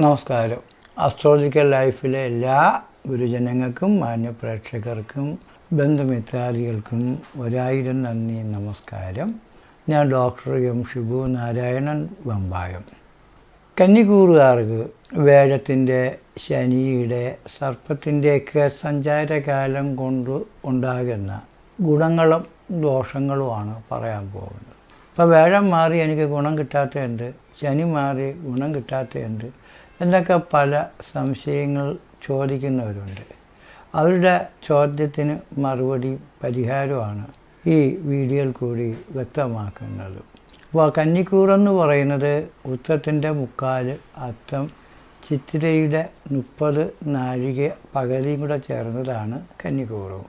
നമസ്കാരം. അസ്ട്രോളജിക്കൽ ലൈഫിലെ എല്ലാ ഗുരുജനങ്ങൾക്കും മാന്യപ്രേക്ഷകർക്കും ബന്ധുമിത്രാദികൾക്കും ഒരായിരം നന്ദി നമസ്കാരം. ഞാൻ ഡോക്ടർ എം ഷിബു നാരായണൻ വമ്പായം. കന്നിക്കൂറുകാർക്ക് വേഴത്തിന്റെ ശനിയുടെ സർപ്പത്തിന്റെയൊക്കെ സഞ്ചാരകാലം കൊണ്ട് ഉണ്ടാകുന്ന ഗുണങ്ങളും ദോഷങ്ങളുമാണ് പറയാൻ പോകുന്നത്. അപ്പോൾ വേഴം മാറി എനിക്ക് ഗുണം കിട്ടാത്തതുണ്ട് ശനി മാറി ഗുണം കിട്ടാത്തതുണ്ട്. എന്നൊക്കെ പല സംശയങ്ങൾ ചോദിക്കുന്നവരുണ്ട്. അവരുടെ ചോദ്യത്തിന് മറുപടി പരിഹാരമാണ് ഈ വീഡിയോയിൽ കൂടി വ്യക്തമാക്കുന്നത്. അപ്പോൾ കന്നിക്കൂറെന്ന് പറയുന്നത് ഉത്തരത്തിന്റെ മുക്കാൽ അത്തം ചിത്തിരയുടെ മുപ്പത് നാഴിക പകലിയും കൂടെ ചേർന്നതാണ് കന്നിക്കൂറും.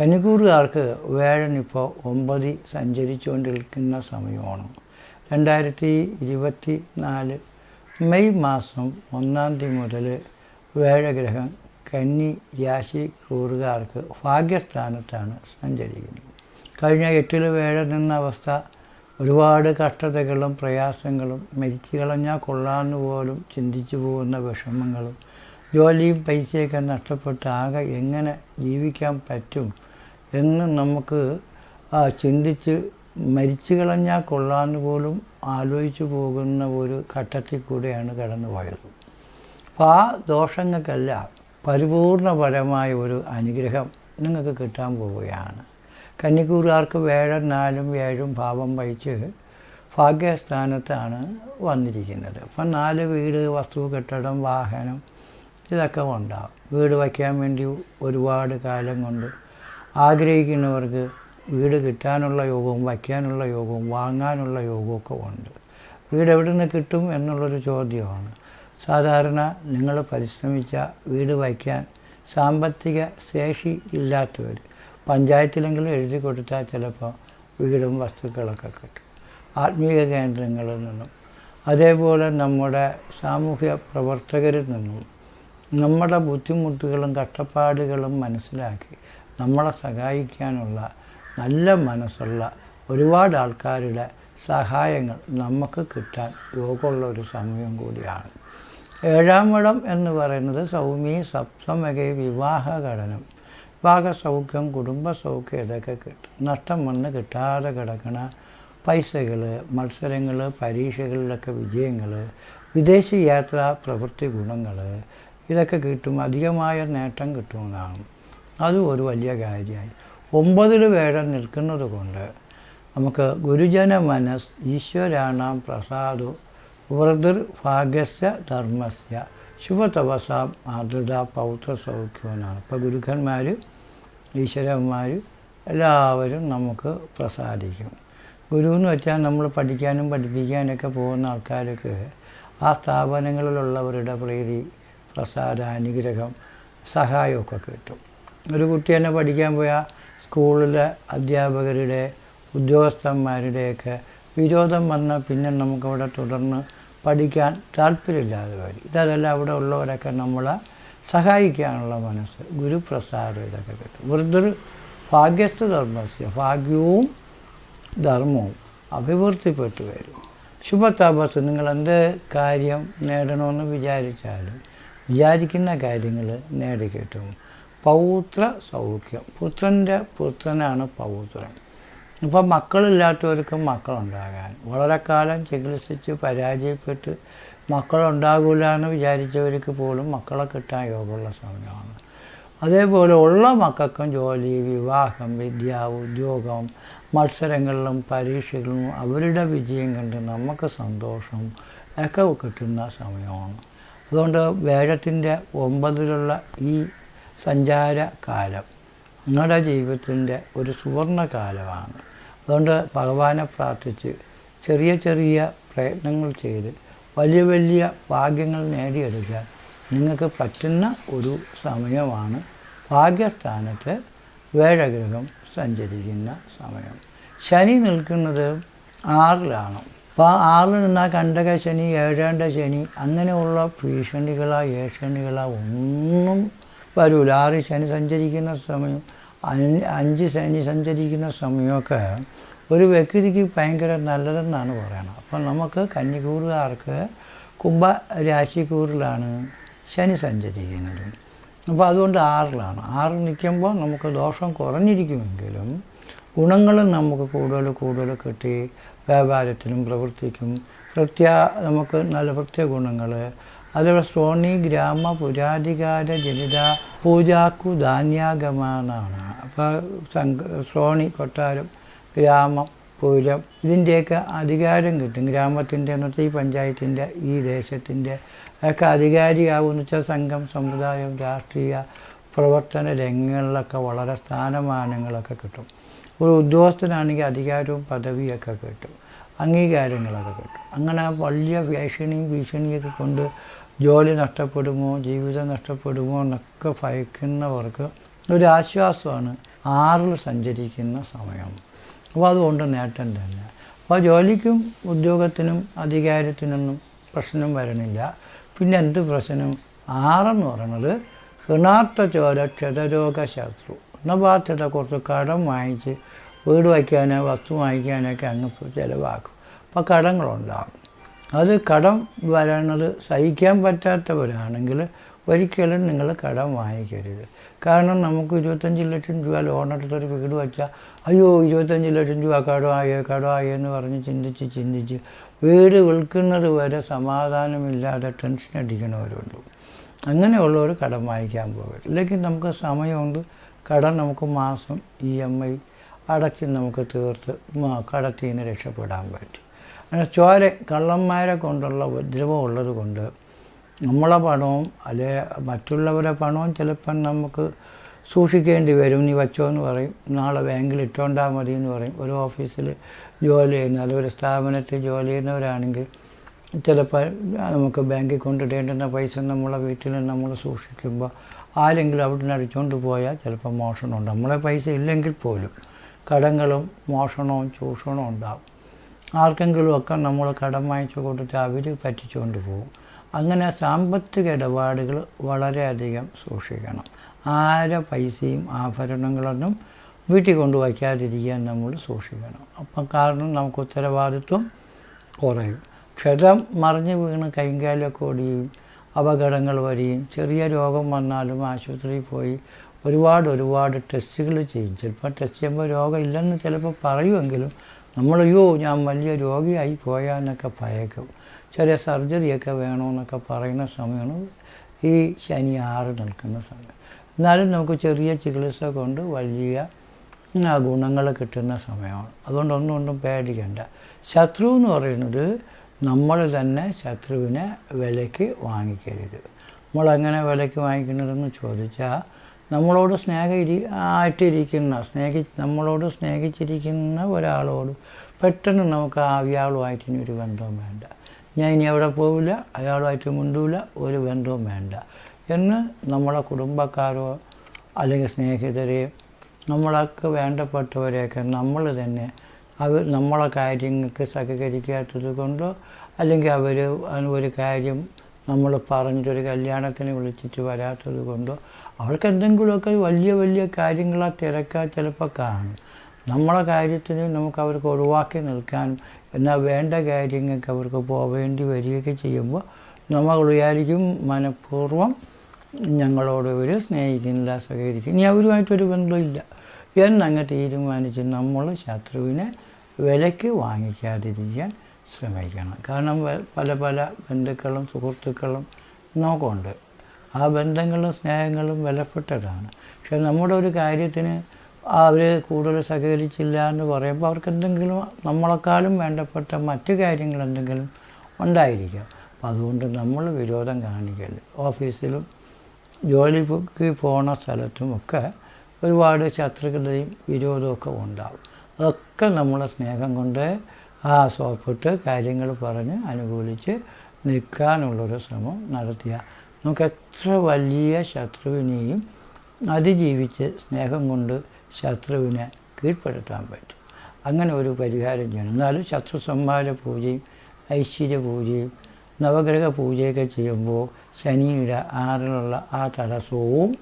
കന്നിക്കൂറുകാർക്ക് വേഴൻ ഇപ്പോൾ ഒമ്പതി സഞ്ചരിച്ചുകൊണ്ടിരിക്കുന്ന സമയമാണ്. രണ്ടായിരത്തി ഇരുപത്തി നാല് മെയ് മാസം ഒന്നാം തീയതി മുതൽ വേഴഗ്രഹം കന്നി രാശി കൂറുകാർക്ക് ഭാഗ്യസ്ഥാനത്താണ് സഞ്ചരിക്കുന്നത്. കഴിഞ്ഞ എട്ടിൽ വേഴ നിന്ന അവസ്ഥ ഒരുപാട് കഷ്ടതകളും പ്രയാസങ്ങളും മരിച്ചു കളഞ്ഞാൽ കൊള്ളാമെന്ന് പോലും ചിന്തിച്ചു പോകുന്ന വിഷമങ്ങളും ജോലിയും പൈസയൊക്കെ നഷ്ടപ്പെട്ട് ആകെ എങ്ങനെ ജീവിക്കാൻ പറ്റും എന്ന് നമുക്ക് ചിന്തിച്ച് മരിച്ചു കളഞ്ഞാൽ കൊള്ളാമെന്ന് പോലും ആലോചിച്ചു പോകുന്ന ഒരു ഘട്ടത്തിൽ കൂടെയാണ് കടന്നു പോയത് അപ്പോൾ ആ ദോഷങ്ങൾക്കെല്ലാം പരിപൂർണപരമായ ഒരു അനുഗ്രഹം നിങ്ങൾക്ക് കിട്ടാൻ പോവുകയാണ്. കന്നിക്കൂറുകാർക്ക് വേഴം നാലും ഏഴും ഭാവം വഹിച്ച് ഭാഗ്യസ്ഥാനത്താണ് വന്നിരിക്കുന്നത്. അപ്പം നാല് വീട് വസ്തു കെട്ടിടം വാഹനം ഇതൊക്കെ ഉണ്ടാവും വീട് വയ്ക്കാൻ വേണ്ടി ഒരുപാട് കാലം കൊണ്ട് ആഗ്രഹിക്കുന്നവർക്ക് വീട് കിട്ടാനുള്ള യോഗവും വയ്ക്കാനുള്ള യോഗവും വാങ്ങാനുള്ള യോഗമൊക്കെ ഉണ്ട്. വീട് എവിടെ നിന്ന് കിട്ടും എന്നുള്ളൊരു ചോദ്യമാണ്. സാധാരണ നിങ്ങൾ പരിശ്രമിച്ച വീട് വയ്ക്കാൻ സാമ്പത്തിക ശേഷി ഇല്ലാത്തവർ പഞ്ചായത്തിലെങ്കിലും എഴുതി കൊടുത്താൽ ചിലപ്പോൾ വീടും വസ്തുക്കളൊക്കെ കിട്ടും. ആത്മീയ കേന്ദ്രങ്ങളിൽ നിന്നും. അതേപോലെ നമ്മുടെ സാമൂഹ്യ പ്രവർത്തകരിൽ നിന്നും നമ്മുടെ ബുദ്ധിമുട്ടുകളും കഷ്ടപ്പാടുകളും മനസ്സിലാക്കി നമ്മളെ സഹായിക്കാനുള്ള നല്ല മനസ്സുള്ള ഒരുപാട് ആൾക്കാരുടെ സഹായങ്ങൾ നമുക്ക് കിട്ടാൻ യോഗമുള്ള ഒരു സമയം കൂടിയാണ്. ഏഴാം ഇടം എന്ന് പറയുന്നത് സൗമി സപ്തമകൈ വിവാഹ ഘടനം. വിവാഹ സൗഖ്യം കുടുംബ സൗഖ്യം ഇതൊക്കെ കിട്ടും. നഷ്ടം വന്ന് കിട്ടാതെ കിടക്കണ പൈസകൾ മത്സരങ്ങൾ പരീക്ഷകളിലൊക്കെ വിജയങ്ങൾ വിദേശ യാത്ര പ്രവൃത്തി ഗുണങ്ങൾ ഇതൊക്കെ കിട്ടും. അധികമായ നേട്ടം കിട്ടുമെന്നാണ്. അതും ഒരു വലിയ കാര്യമായി. ഒമ്പതിൽ വേഴം നിൽക്കുന്നത് കൊണ്ട് നമുക്ക് ഗുരുജന മനസ് ഈശ്വരാണാം പ്രസാദു വൃതിർ ഭാഗ്യസ്യ ധർമ്മസ്യ ശുഭതപസാം ആർദ്രത പൗത്ര സൗഖ്യമെന്നാണ് ഇപ്പോൾ ഗുരുക്കന്മാർ ഈശ്വരന്മാർ എല്ലാവരും നമുക്ക് പ്രസാദിക്കും. ഗുരു എന്ന് വെച്ചാൽ നമ്മൾ പഠിക്കാനും പഠിപ്പിക്കാനൊക്കെ പോകുന്ന ആൾക്കാർക്ക് ആ സ്ഥാപനങ്ങളിലുള്ളവരുടെ പ്രീതി പ്രസാദ അനുഗ്രഹം സഹായമൊക്കെ കിട്ടും. ഒരു കുട്ടി തന്നെ പഠിക്കാൻ പോയാൽ സ്കൂളിലെ അധ്യാപകരുടെ ഉദ്യോഗസ്ഥന്മാരുടെയൊക്കെ വിരോധം വന്ന പിന്നെ നമുക്കവിടെ തുടർന്ന് പഠിക്കാൻ താല്പര്യമില്ലാതെ വരും. ഇതല്ല അവിടെ ഉള്ളവരൊക്കെ നമ്മളെ സഹായിക്കാനുള്ള മനസ്സ്. ഗുരുപ്രസാദം ഇതൊക്കെ കിട്ടും. വൃദ്ധർ ഭാഗ്യസ്ഥ ധർമ്മസ്യ ഭാഗ്യവും ധർമ്മവും അഭിവൃദ്ധിപ്പെട്ടു വരും. ശുഭതാപസ് നിങ്ങൾ എന്ത് കാര്യം നേടണമെന്ന് വിചാരിച്ചാലും വിചാരിക്കുന്ന കാര്യങ്ങൾ നേടിക്കിട്ടും. പൗത്ര സൗഖ്യം. പുത്രന്റെ പുത്രനാണ് പൗത്രൻ ഇപ്പം മക്കളില്ലാത്തവർക്ക് മക്കളുണ്ടാകാൻ. വളരെ കാലം ചികിത്സിച്ച് പരാജയപ്പെട്ട് മക്കളുണ്ടാകില്ല എന്ന് വിചാരിച്ചവർക്ക് പോലും മക്കളെ കിട്ടാൻ യോഗമുള്ള സമയമാണ്. അതേപോലെ ഉള്ള മക്കൾക്കും ജോലി വിവാഹം വിദ്യ ഉദ്യോഗം മത്സരങ്ങളിലും പരീക്ഷകളിലും അവരുടെ വിജയം കണ്ട് നമുക്ക് സന്തോഷം ഒക്കെ കിട്ടുന്ന സമയമാണ്. അതുകൊണ്ട് വേഴത്തിന്റെ ഒമ്പതിലുള്ള ഈ സഞ്ചാര കാലം നിങ്ങളുടെ ജീവിതത്തിന്റെ ഒരു സുവർണ കാലമാണ് അതുകൊണ്ട് ഭഗവാനെ പ്രാർത്ഥിച്ച് ചെറിയ ചെറിയ പ്രയത്നങ്ങൾ ചെയ്ത് വലിയ വലിയ ഭാഗ്യങ്ങൾ നേടിയെടുക്കാൻ നിങ്ങൾക്ക് പറ്റുന്ന ഒരു സമയമാണ് ഭാഗ്യസ്ഥാനത്ത് വേഴഗ്രഹം സഞ്ചരിക്കുന്ന സമയം. ശനി നിൽക്കുന്നത് ആറിലാണ്. അപ്പോൾ ആറിൽ നിന്നാൽ കണ്ടക ശനി ഏഴാണ്ട ശനി അങ്ങനെയുള്ള ഭീഷണികളോ ഏഷണികളോ ഒന്നും വരൂല. ആറ് ശനി സഞ്ചരിക്കുന്ന സമയം അഞ്ച് ശനി സഞ്ചരിക്കുന്ന സമയമൊക്കെ ഒരു വ്യക്തിക്ക് ഭയങ്കര നല്ലതെന്നാണ് പറയുന്നത് അപ്പം നമുക്ക് കന്നിക്കൂറുകാർക്ക് കുംഭ രാശിക്കൂറിലാണ് ശനി സഞ്ചരിക്കുന്നത്. അപ്പോൾ അതുകൊണ്ട് ആറിലാണ്. ആറ് നിൽക്കുമ്പോൾ നമുക്ക് ദോഷം കുറഞ്ഞിരിക്കുമെങ്കിലും ഗുണങ്ങൾ നമുക്ക് കൂടുതൽ കൂടുതൽ കിട്ടി വ്യാപാരത്തിനും പ്രവൃത്തിക്കും പ്രത്യ നമുക്ക് നല്ല പ്രത്യേക ഗുണങ്ങൾ അതുപോലെ ശ്രോണി ഗ്രാമ പുരാധികാര ജനിത പൂജാക്കു ധാന്യാഗമാനാണ്. അപ്പോൾ സംഘ ശ്രോണി കൊട്ടാരം ഗ്രാമം പൂരം ഇതിന്റെയൊക്കെ അധികാരം കിട്ടും. ഗ്രാമത്തിന്റെ എന്ന് വെച്ചാൽ ഈ പഞ്ചായത്തിന്റെ ഈ ദേശത്തിന്റെ ഒക്കെ അധികാരിയാവുമെന്ന് വെച്ചാൽ സംഘം സമുദായം രാഷ്ട്രീയ പ്രവർത്തന രംഗങ്ങളിലൊക്കെ വളരെ സ്ഥാനമാനങ്ങളൊക്കെ കിട്ടും. ഒരു ഉദ്യോഗസ്ഥനാണെങ്കിൽ അധികാരവും പദവിയൊക്കെ കിട്ടും. അംഗീകാരങ്ങളൊക്കെ കിട്ടും. അങ്ങനെ വലിയ ഭീഷണിയും ഭീഷണിയൊക്കെ കൊണ്ട് ജോലി നഷ്ടപ്പെടുമോ ജീവിതം നഷ്ടപ്പെടുമോ എന്നൊക്കെ ഭയക്കുന്നവർക്ക് ഒരു ആശ്വാസമാണ് ആറിൽ സഞ്ചരിക്കുന്ന സമയം. അപ്പോൾ അതുകൊണ്ട് നേട്ടം തന്നെ. അപ്പോൾ ജോലിക്കും ഉദ്യോഗത്തിനും അധികാരത്തിനൊന്നും പ്രശ്നം വരണില്ല. പിന്നെ എന്ത് പ്രശ്നം? ആറെന്ന് പറയുന്നത് ഋണാർത്ഥ ചോര ക്ഷതരോഗ ശത്രു ഋണബാധ്യത കുറച്ച് കടം വാങ്ങിച്ച് വീട് വയ്ക്കാനോ വസ്തു വാങ്ങിക്കാനൊക്കെ അങ്ങ് ചിലവാക്കും. അപ്പോൾ കടങ്ങളുണ്ടാകും അത് കടം വരണത് സഹിക്കാൻ പറ്റാത്തവരാണെങ്കിൽ ഒരിക്കലും നിങ്ങൾ കടം വാങ്ങിക്കരുത്. കാരണം നമുക്ക് ഇരുപത്തഞ്ച് ലക്ഷം രൂപ ലോൺ എടുത്തൊരു വീട് വെച്ചാൽ അയ്യോ ഇരുപത്തഞ്ച് ലക്ഷം രൂപ കടമായോ കടമായോ എന്ന് പറഞ്ഞ് ചിന്തിച്ച് ചിന്തിച്ച് വീട് വിൽക്കുന്നത് വരെ സമാധാനമില്ലാതെ ടെൻഷൻ അടിക്കണവരുണ്ട്. അങ്ങനെയുള്ളവർ കടം വാങ്ങിക്കാൻ പോകരുത്. ഇല്ലെങ്കിൽ നമുക്ക് സമയമുണ്ട്. കടം നമുക്ക് മാസം ഇ എം ഐ അടച്ച് നമുക്ക് തീർത്ത് കടത്തിൽ നിന്ന് രക്ഷപ്പെടാൻ പറ്റും. അങ്ങനെ ചോര കള്ളന്മാരെ കൊണ്ടുള്ള ഉപദ്രവം ഉള്ളത് കൊണ്ട് നമ്മളെ പണവും അല്ലെ മറ്റുള്ളവരെ പണവും ചിലപ്പം നമുക്ക് സൂക്ഷിക്കേണ്ടി വരും. നീ വച്ചോ എന്ന് പറയും. നാളെ ബാങ്കിൽ ഇട്ടോണ്ടാൽ മതി എന്ന് പറയും. ഒരു ഓഫീസിൽ ജോലി ചെയ്യുന്ന അല്ലെങ്കിൽ ഒരു സ്ഥാപനത്തിൽ ജോലി ചെയ്യുന്നവരാണെങ്കിൽ ചിലപ്പോൾ നമുക്ക് ബാങ്കിൽ കൊണ്ടിടേണ്ടുന്ന പൈസ നമ്മളെ വീട്ടിൽ നമ്മൾ സൂക്ഷിക്കുമ്പോൾ ആരെങ്കിലും അവിടെ നിന്ന് അടിച്ചുകൊണ്ട് പോയാൽ ചിലപ്പോൾ മോഷണമുണ്ട്. നമ്മളെ പൈസ ഇല്ലെങ്കിൽ പോലും കടങ്ങളും മോഷണവും ചൂഷണവും ഉണ്ടാകും ആർക്കെങ്കിലുമൊക്കെ നമ്മൾ കടം വാങ്ങിച്ചു കൊടുത്ത് അവർ പറ്റിച്ചുകൊണ്ട് പോകും. അങ്ങനെ സാമ്പത്തിക ഇടപാടുകൾ വളരെയധികം സൂക്ഷിക്കണം. ആരെ പൈസയും ആഭരണങ്ങളൊന്നും വീട്ടിൽ കൊണ്ട് വയ്ക്കാതിരിക്കാൻ നമ്മൾ സൂക്ഷിക്കണം. അപ്പം കാരണം നമുക്ക് ഉത്തരവാദിത്വം കുറയും. ക്ഷതം മറിഞ്ഞു വീണ് കൈകാലൊക്കെ ഓടിയും അപകടങ്ങൾ വരികയും ചെറിയ രോഗം വന്നാലും ആശുപത്രിയിൽ പോയി ഒരുപാട് ഒരുപാട് ടെസ്റ്റുകൾ ചെയ്യും. ചിലപ്പോൾ ടെസ്റ്റ് ചെയ്യുമ്പോൾ രോഗം ഇല്ലെന്ന് ചിലപ്പോൾ പറയുമെങ്കിലും നമ്മൾ അയ്യോ ഞാൻ വലിയ രോഗിയായി പോയാന്നൊക്കെ ഭയക്കും. ചെറിയ സർജറിയൊക്കെ വേണമെന്നൊക്കെ പറയുന്ന സമയമാണ് ഈ ശനി ആറ് നിൽക്കുന്ന സമയം. എന്നാലും നമുക്ക് ചെറിയ ചികിത്സ കൊണ്ട് വലിയ ഗുണങ്ങൾ കിട്ടുന്ന സമയമാണ്. അതുകൊണ്ട് ഒന്നും ഒന്നും പേടിക്കണ്ട. ശത്രു എന്ന് പറയുന്നത് നമ്മൾ തന്നെ ശത്രുവിനെ വിലയ്ക്ക് വാങ്ങിക്കരുത്. നമ്മളെങ്ങനെ വിലയ്ക്ക് വാങ്ങിക്കുന്നതെന്ന് ചോദിച്ചാൽ നമ്മളോട് സ്നേഹം ഇരി ആയിട്ടിരിക്കുന്ന സ്നേഹി നമ്മളോട് സ്നേഹിച്ചിരിക്കുന്ന ഒരാളോട് പെട്ടെന്ന് നമുക്ക് അയാളുമായിട്ട് ഇനി ഒരു ബന്ധവും വേണ്ട. ഞാൻ ഇനി അവിടെ പോവില്ല അയാളുമായിട്ട് മുണ്ടൂല ഒരു ബന്ധവും വേണ്ട. എന്ന് നമ്മളെ കുടുംബക്കാരോ അല്ലെങ്കിൽ സ്നേഹിതരെയോ നമ്മളൊക്കെ വേണ്ടപ്പെട്ടവരെയൊക്കെ നമ്മൾ തന്നെ അവർ നമ്മളെ കാര്യങ്ങൾക്ക് സഹകരിക്കാത്തത് കൊണ്ടോ അല്ലെങ്കിൽ അവർ ഒരു കാര്യം നമ്മൾ പറഞ്ഞിട്ടൊരു കല്യാണത്തിന് വിളിച്ചിട്ട് വരാത്തത് കൊണ്ടോ അവർക്ക് എന്തെങ്കിലുമൊക്കെ വലിയ വലിയ കാര്യങ്ങൾ ആ തിരക്കാ ചിലപ്പോൾ കാണും. നമ്മളെ കാര്യത്തിന് നമുക്ക് അവർക്ക് ഒഴിവാക്കി നിൽക്കാനും എന്നാൽ വേണ്ട കാര്യങ്ങൾക്ക് അവർക്ക് പോവേണ്ടി വരികയൊക്കെ ചെയ്യുമ്പോൾ നമ്മൾ വിചാരിക്കും മനഃപൂർവം ഞങ്ങളോട് ഇവർ സ്നേഹിക്കുന്നില്ല സഹകരിക്കും. ഇനി അവരുമായിട്ടൊരു ബന്ധമില്ല. എന്നങ്ങ് തീരുമാനിച്ച് നമ്മൾ ശത്രുവിനെ വിലയ്ക്ക് വാങ്ങിക്കാതിരിക്കാൻ ശ്രമിക്കണം. കാരണം പല പല ബന്ധുക്കളും സുഹൃത്തുക്കളും നോക്കുന്നുണ്ട് ആ ബന്ധങ്ങളും സ്നേഹങ്ങളും വിലപ്പെട്ടതാണ്. പക്ഷെ നമ്മുടെ ഒരു കാര്യത്തിന് അവർ കൂടുതൽ സഹകരിച്ചില്ല എന്ന് പറയുമ്പോൾ അവർക്ക് എന്തെങ്കിലും നമ്മളെക്കാളും വേണ്ടപ്പെട്ട മറ്റു കാര്യങ്ങൾ എന്തെങ്കിലും ഉണ്ടായിരിക്കും. അപ്പം അതുകൊണ്ട് നമ്മൾ വിരോധം കാണിക്കൽ. ഓഫീസിലും ജോലിക്ക് പോണ സ്ഥലത്തുമൊക്കെ ഒരുപാട് ശത്രുക്കളുടെയും വിരോധമൊക്കെ ഉണ്ടാവും. അതൊക്കെ നമ്മളെ സ്നേഹം കൊണ്ട് ആ സോപ്പിട്ട് കാര്യങ്ങൾ പറഞ്ഞ് അനുകൂലിച്ച് നിൽക്കാനുള്ളൊരു ശ്രമം നടത്തിയ. നമുക്ക് എത്ര വലിയ ശത്രുവിനെയും അതിജീവിച്ച് സ്നേഹം കൊണ്ട് ശത്രുവിനെ കീഴ്പ്പെടുത്താൻ പറ്റും. അങ്ങനെ ഒരു പരിഹാരം ചെയ്യണം. എന്നാലും ശത്രു സംഹാര പൂജയും ഐശ്വര്യ പൂജയും നവഗ്രഹ പൂജയൊക്കെ ചെയ്യുമ്പോൾ ശനിയുടെ ആറിലുള്ള ആ തടസ്സവും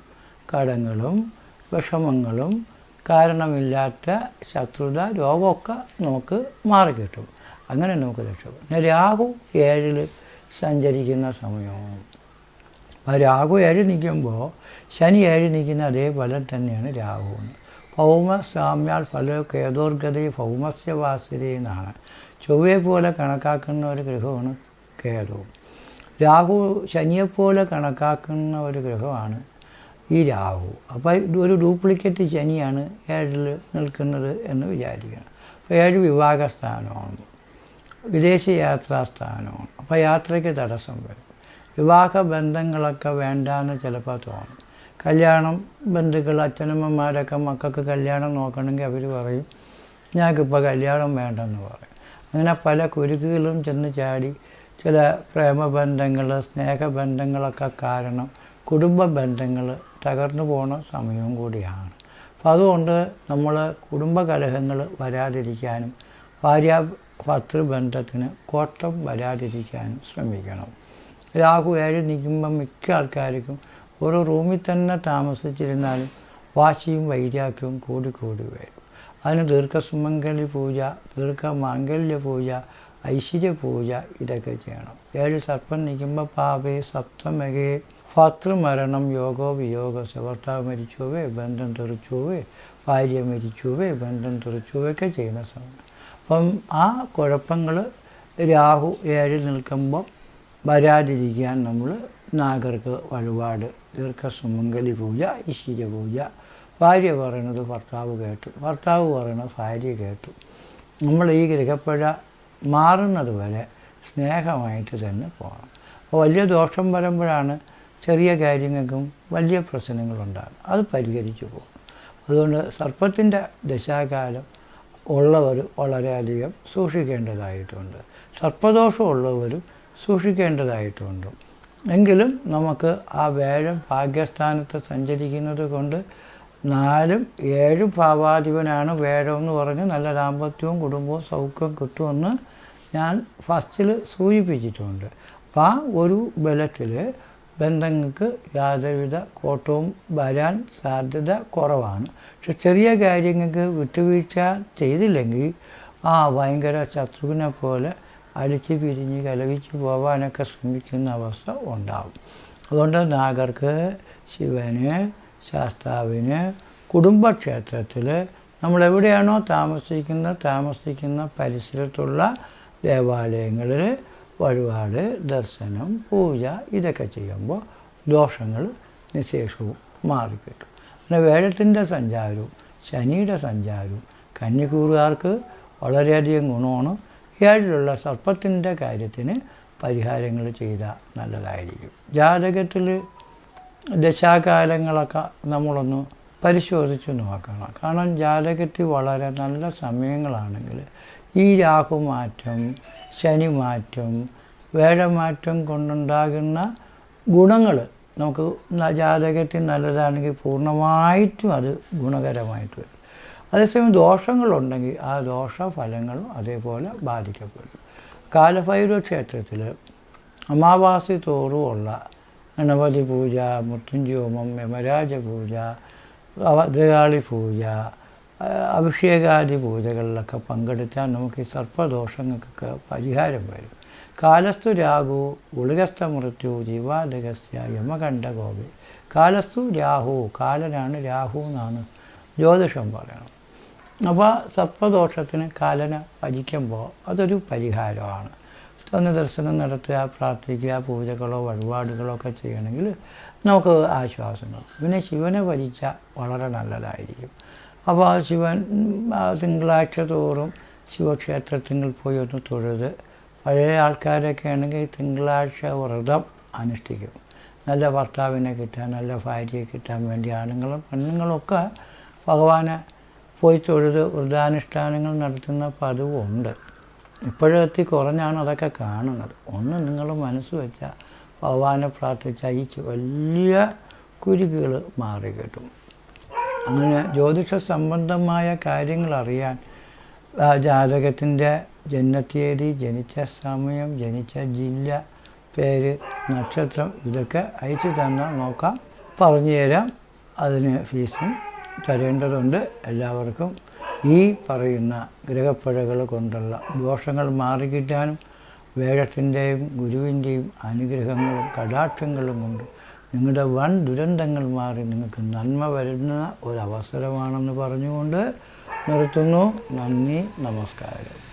കടങ്ങളും വിഷമങ്ങളും കാരണമില്ലാത്ത ശത്രുത രോഗമൊക്കെ നമുക്ക് മാറിക്കിട്ടും. അങ്ങനെ നമുക്ക് രക്ഷപ്പെടും. പിന്നെ രാഹു ഏഴിൽ സഞ്ചരിക്കുന്ന സമയവും. രാഹു ഏഴ് നിൽക്കുമ്പോൾ ശനി ഏഴ് നിൽക്കുന്ന അതേ ഫലം തന്നെയാണ് രാഹുവിന്. ഭൗമ സാമ്യാൽ ഫല കേതോർഗതി ഭൗമസ്യ വാസരി എന്നാണ്. ചൊവ്വയെ പോലെ കണക്കാക്കുന്ന ഒരു ഗ്രഹമാണ് കേതു. രാഹു ശനിയെപ്പോലെ കണക്കാക്കുന്ന ഒരു ഗ്രഹമാണ് ഈ രാഹു. അപ്പോൾ ഒരു ഡ്യൂപ്ലിക്കേറ്റ് ശനിയാണ് ഏഴിൽ നിൽക്കുന്നത് എന്ന് വിചാരിക്കണം. അപ്പോൾ ഏഴ് വിവാഹ സ്ഥാനമാണ്. വിദേശ യാത്രാ സ്ഥാനമാണ്. അപ്പോൾ യാത്രയ്ക്ക് തടസ്സം വരും. വിവാഹ ബന്ധങ്ങളൊക്കെ വേണ്ടാന്ന് ചിലപ്പോൾ തോന്നും. കല്യാണം ബന്ധുക്കൾ അച്ഛനമ്മമാരൊക്കെ മക്കൾക്ക് കല്യാണം നോക്കണമെങ്കിൽ അവർ പറയും ഞങ്ങൾക്കിപ്പോൾ കല്യാണം വേണ്ടെന്ന് പറയും. അങ്ങനെ പല കുരുക്കുകളും ചെന്ന് ചാടി ചില പ്രേമബന്ധങ്ങൾ സ്നേഹബന്ധങ്ങളൊക്കെ കാരണം കുടുംബ ബന്ധങ്ങൾ തകർന്നു പോണ സമയവും കൂടിയാണ്. അപ്പോൾ അതുകൊണ്ട് നമ്മൾ കുടുംബകലഹങ്ങൾ വരാതിരിക്കാനും ഭാര്യ ഭർത്തൃബന്ധത്തിന് കോട്ടം വരാതിരിക്കാനും ശ്രമിക്കണം. രാഹു ഏഴ് നിൽക്കുമ്പം മിക്ക ആൾക്കാർക്കും ഒരു റൂമിൽ തന്നെ താമസിച്ചിരുന്നാലും വാശിയും വൈരാഗ്യവും കൂടി കൂടി വരും. അതിന് ദീർഘസുമംഗലി പൂജ ദീർഘമാംഗല്യ പൂജ ഐശ്വര്യ പൂജ ഇതൊക്കെ ചെയ്യണം. ഏഴ് സർപ്പം നിൽക്കുമ്പോൾ പാവേ സപ്തമകേ ഭർത്തൃമരണം യോഗോ വിയോഗ ഭർത്താവ് മരിച്ചുവേ ബന്ധം തെറിച്ചുവേ ഭാര്യ മരിച്ചുവേ ബന്ധം തെറിച്ചുവൊക്കെ ചെയ്യുന്ന സമയം. അപ്പം ആ കുഴപ്പങ്ങൾ രാഹു ഏഴിൽ നിൽക്കുമ്പോൾ വരാതിരിക്കാൻ നമ്മൾ നാഗർക്ക് വഴിപാട് ദീർഘസുമംഗലി പൂജ ഈശ്വര പൂജ. ഭാര്യ പറയണത് ഭർത്താവ് കേട്ടു. ഭർത്താവ് പറയണത് ഭാര്യ കേട്ടു. നമ്മൾ ഈ ഗ്രഹപ്പഴ മാറുന്നത് വരെ സ്നേഹമായിട്ട് തന്നെ പോകണം. അപ്പോൾ വലിയ ദോഷം വരുമ്പോഴാണ് ചെറിയ കാര്യങ്ങൾക്കും വലിയ പ്രശ്നങ്ങളുണ്ടാകും. അത് പരിഹരിച്ചു പോകും. അതുകൊണ്ട് സർപ്പത്തിന്റെ ദശാകാലം ഉള്ളവർ വളരെയധികം സൂക്ഷിക്കേണ്ടതായിട്ടുണ്ട്. സർപ്പദോഷമുള്ളവരും സൂക്ഷിക്കേണ്ടതായിട്ടുണ്ട്. എങ്കിലും നമുക്ക് ആ വേഴം ഭാഗ്യസ്ഥാനത്ത് സഞ്ചരിക്കുന്നത് കൊണ്ട് നാലും ഏഴും ഭാവാധിപനാണ് വേഴം എന്ന് പറഞ്ഞ് നല്ല ദാമ്പത്യവും കുടുംബവും സൗഖ്യവും കിട്ടുമെന്ന് ഞാൻ ഫസ്റ്റിൽ സൂചിപ്പിച്ചിട്ടുണ്ട്. അപ്പോൾ ആ ഒരു ബലത്തിൽ ബന്ധങ്ങൾക്ക് യാതൊരുവിധ കോട്ടവും വരാൻ സാധ്യത കുറവാണ്. പക്ഷെ ചെറിയ കാര്യങ്ങൾക്ക് വിട്ടുവീഴ്ച ചെയ്തില്ലെങ്കിൽ ആ ഭയങ്കര ശത്രുവിനെ പോലെ അടിച്ച് പിരിഞ്ഞ് കലവിച്ച് പോകാനൊക്കെ ശ്രമിക്കുന്ന അവസ്ഥ ഉണ്ടാവും അതുകൊണ്ട് നാഗർക്ക് ശിവന് ശാസ്താവിന് കുടുംബക്ഷേത്രത്തിൽ നമ്മളെവിടെയാണോ താമസിക്കുന്നത് താമസിക്കുന്ന പരിസരത്തുള്ള ദേവാലയങ്ങളിൽ വഴിപാട് ദർശനം പൂജ ഇതൊക്കെ ചെയ്യുമ്പോൾ ദോഷങ്ങൾ നിശേഷവും മാറിക്കിട്ടും. പിന്നെ വേഴത്തിന്റെ സഞ്ചാരവും ശനിയുടെ സഞ്ചാരവും കന്നിക്കൂറുകാർക്ക് വളരെയധികം ഗുണമാണ്. ഏഴിലുള്ള സർപ്പത്തിന്റെ കാര്യത്തിന് പരിഹാരങ്ങൾ ചെയ്താൽ നല്ലതായിരിക്കും. ജാതകത്തിൽ ദശാകാലങ്ങളൊക്കെ നമ്മളൊന്ന് പരിശോധിച്ച് നോക്കണം. കാരണം ജാതകത്തിൽ വളരെ നല്ല സമയങ്ങളാണെങ്കിൽ ഈ രാഹുമാറ്റം ശനിമാറ്റം വേഴമാറ്റം കൊണ്ടുണ്ടാകുന്ന ഗുണങ്ങൾ. നമുക്ക് ജാതകത്തിൽ നല്ലതാണെങ്കിൽ പൂർണമായിട്ടും അത് ഗുണകരമായിട്ട് വരും. അതേസമയം ദോഷങ്ങളുണ്ടെങ്കിൽ ആ ദോഷഫലങ്ങളും അതേപോലെ ബാധിക്കപ്പെടും. കാലഭൈരവ ക്ഷേത്രത്തിൽ അമാവാസി തോറുമുള്ള ഗണപതി പൂജ മൃത്യുഞ്ജോമം യമരാജ പൂജ ഭദ്രകാളി പൂജ അഭിഷേകാദി പൂജകളിലൊക്കെ പങ്കെടുത്താൽ നമുക്ക് ഈ സർപ്പദോഷങ്ങൾക്കൊക്കെ പരിഹാരം വരും. കാലസ്തു രാഹു ഉളികസ്ഥ മൃത്യു ജീവാതകസ്യ യമകണ്ഠ ഗോപി. കാലസ്തു രാഹു കാലനാണ് രാഹു എന്നാണ് ജ്യോതിഷം പറയണം അപ്പോൾ സർപ്പദോഷത്തിന് കാലനെ ഭജിക്കുമ്പോൾ അതൊരു പരിഹാരമാണ്. ഒന്ന് ദർശനം നടത്തുക പ്രാർത്ഥിക്കുക പൂജകളോ വഴിപാടുകളോ ഒക്കെ ചെയ്യണമെങ്കിൽ നമുക്ക് ആശ്വാസങ്ങൾ പിന്നെ ശിവനെ ഭജിച്ചാൽ വളരെ നല്ലതായിരിക്കും. അപ്പോൾ ആ ശിവൻ ആ തിങ്കളാഴ്ച തോറും ശിവക്ഷേത്രത്തിൽ പോയി ഒന്ന് തൊഴുത് പഴയ ആൾക്കാരൊക്കെ ആണെങ്കിൽ തിങ്കളാഴ്ച വ്രതം അനുഷ്ഠിക്കും. നല്ല ഭർത്താവിനെ കിട്ടാൻ നല്ല ഭാര്യയെ കിട്ടാൻ വേണ്ടി ആണുങ്ങളും പെണ്ണുങ്ങളൊക്കെ ഭഗവാനെ പോയി തൊഴുത് വ്രതാനുഷ്ഠാനങ്ങൾ നടത്തുന്ന പതിവുണ്ട് ഇപ്പോഴെത്തി കുറഞ്ഞാണ് അതൊക്കെ കാണുന്നത്. ഒന്ന് നിങ്ങൾ മനസ്സ് വെച്ചാൽ ഭഗവാനെ പ്രാർത്ഥിച്ചാൽ ഈ വലിയ കുരുക്കുകൾ മാറി കിട്ടും അങ്ങനെ ജ്യോതിഷ സംബന്ധമായ കാര്യങ്ങൾ അറിയാൻ ജാതകത്തിന്റെ ജന്മത്തീയതി ജനിച്ച സമയം ജനിച്ച ജില്ല പേര് നക്ഷത്രം ഇതൊക്കെ അയച്ചു തന്നാൽ നോക്കാം. പറഞ്ഞു തരാം. അതിന് ഫീസും തരേണ്ടതുണ്ട്. എല്ലാവർക്കും ഈ പറയുന്ന ഗ്രഹപ്പുഴകൾ കൊണ്ടുള്ള ദോഷങ്ങൾ മാറിക്കിട്ടാനും വേഴത്തിന്റെയും ഗുരുവിന്റെയും അനുഗ്രഹങ്ങളും കടാക്ഷങ്ങളും കൊണ്ട് നിങ്ങളുടെ വൻ ദുരന്തങ്ങൾ മാറി നിങ്ങൾക്ക് നന്മ വരുന്ന ഒരവസരമാണെന്ന് പറഞ്ഞുകൊണ്ട് നിർത്തുന്നു. നന്ദി നമസ്കാരം.